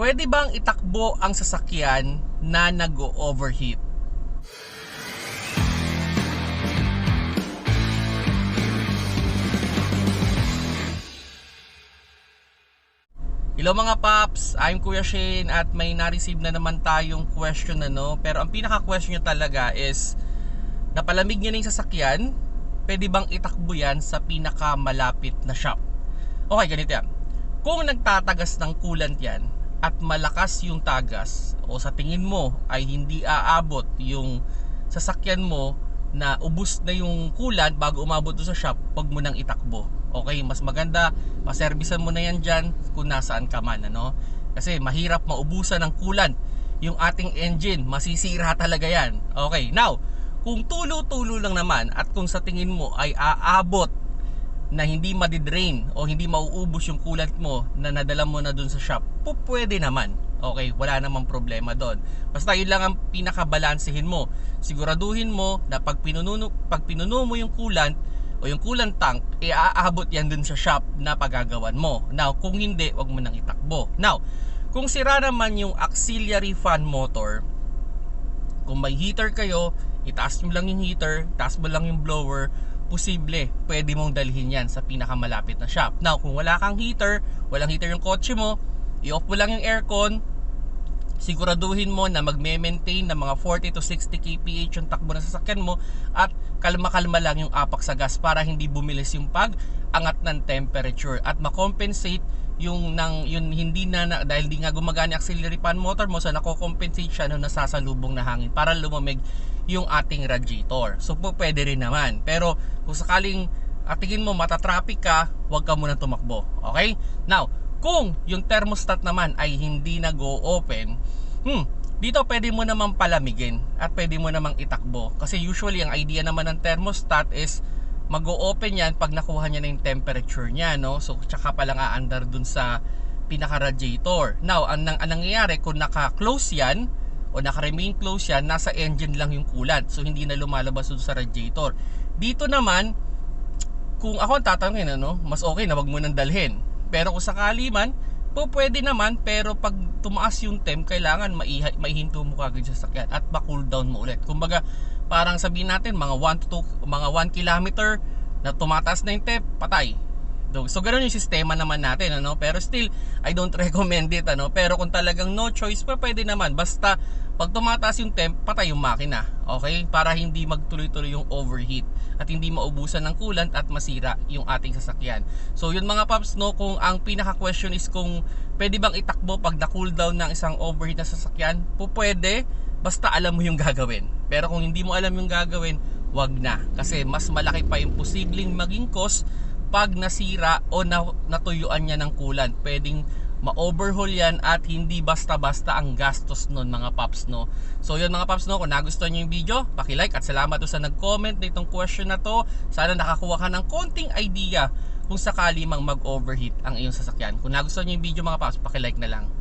Pwede bang itakbo ang sasakyan na nag-overheat? Hello mga paps, I'm Kuya Shane at may na-receive na naman tayong question ano? Pero ang pinaka-question nyo talaga is napalamig nyo na yung sasakyan pwede bang itakbo yan sa pinaka-malapit na shop? Okay ganito yan. Kung nagtatagas ng coolant yan at malakas yung tagas o sa tingin mo ay hindi aabot yung sasakyan mo na ubus na yung coolant bago umabot sa shop, wag mo nang itakbo. Okay, mas maganda, paservisan mo na yan dyan kung nasaan ka man. Ano? Kasi mahirap maubusan ng coolant yung ating engine. Masisira talaga yan. Okay, now, kung tulo-tulo lang naman at kung sa tingin mo ay aabot na hindi madidrain o hindi mauubos yung coolant mo na nadala mo na dun sa shop, po pwede naman. Okay, wala namang problema doon. Basta yun lang ang pinakabalansehin mo. Siguraduhin mo na pag pinununo, pag pinuno mo yung coolant o yung coolant tank, iaabot yan dun sa shop na pagagawan mo. Now, kung hindi, wag mo nang itakbo. Now, kung sira naman yung auxiliary fan motor, kung may heater kayo, itaas mo lang yung heater, itaas mo lang yung blower, posible, pwede mong dalhin yan sa pinakamalapit na shop. Now, kung wala kang heater, walang heater yung kotse mo, i-off mo lang yung aircon, siguraduhin mo na magme-maintain ng mga 40 to 60 kph yung takbo ng sasakyan mo at kalma-kalma lang yung apak sa gas para hindi bumilis yung pag angat ng temperature at makompensate yung nang yun hindi na, na dahil hindi nga gumagana auxiliary fan motor mo so nako-compensate siya nung nasasalubong na hangin para lumamig yung ating radiator. So po pwede rin naman. Pero kung sakaling at tingin mo matatraffic ka, huwag ka muna tumakbo. Okay? Now, kung yung thermostat naman ay hindi nag-o-open, hmm, dito pwede mo namang palamigin at pwede mo namang itakbo. Kasi usually ang idea naman ng thermostat is mag-o-open yan pag nakuha niya na yung temperature niya, no? So, tsaka pa lang aandar dun sa pinaka-radiator. Now, ang, ang, ang nangyayari kung naka-close yan, o naka-remain close yan, nasa engine lang yung coolant. So, hindi na lumalabas dun sa radiator. Dito naman, kung ako ang tatanungin, ano, mas okay na wag mo nang dalhin. Pero kung sakali man, po pwede naman, pero pag tumaas yung temp, kailangan maihinto mo kagad sa sakyan at ma-cool down mo ulit. Kumbaga, parang sabihin natin, mga 1 to 2, mga 1 kilometer na tumataas na yung temp, patay. So, ganun yung sistema naman natin, ano? Pero still, I don't recommend it, ano? Pero kung talagang no choice, pa pwede naman. Basta, pag tumataas yung temp, patay yung makina. Okay? Para hindi magtuloy-tuloy yung overheat at hindi maubusan ng coolant at masira yung ating sasakyan. So, yun mga paps, no? Kung ang pinaka-question is kung pwede bang itakbo pag na-cool down ng isang overheat na sasakyan, po pwede, basta alam mo yung gagawin. Pero kung hindi mo alam yung gagawin, wag na. Kasi mas malaki pa yung posibleng maging cost pag nasira o na, natuyuan niya ng coolant. Pwedeng ma-overhaul yan at hindi basta-basta ang gastos nun mga paps no. So yun mga paps no, kung nagustuhan niyo yung video, paki-like at salamat sa nag-comment na itong question na to. Sana nakakuha ka ng konting idea kung sakali mang mag-overheat ang iyong sasakyan. Kung nagustuhan niyo yung video mga paps, paki-like na lang.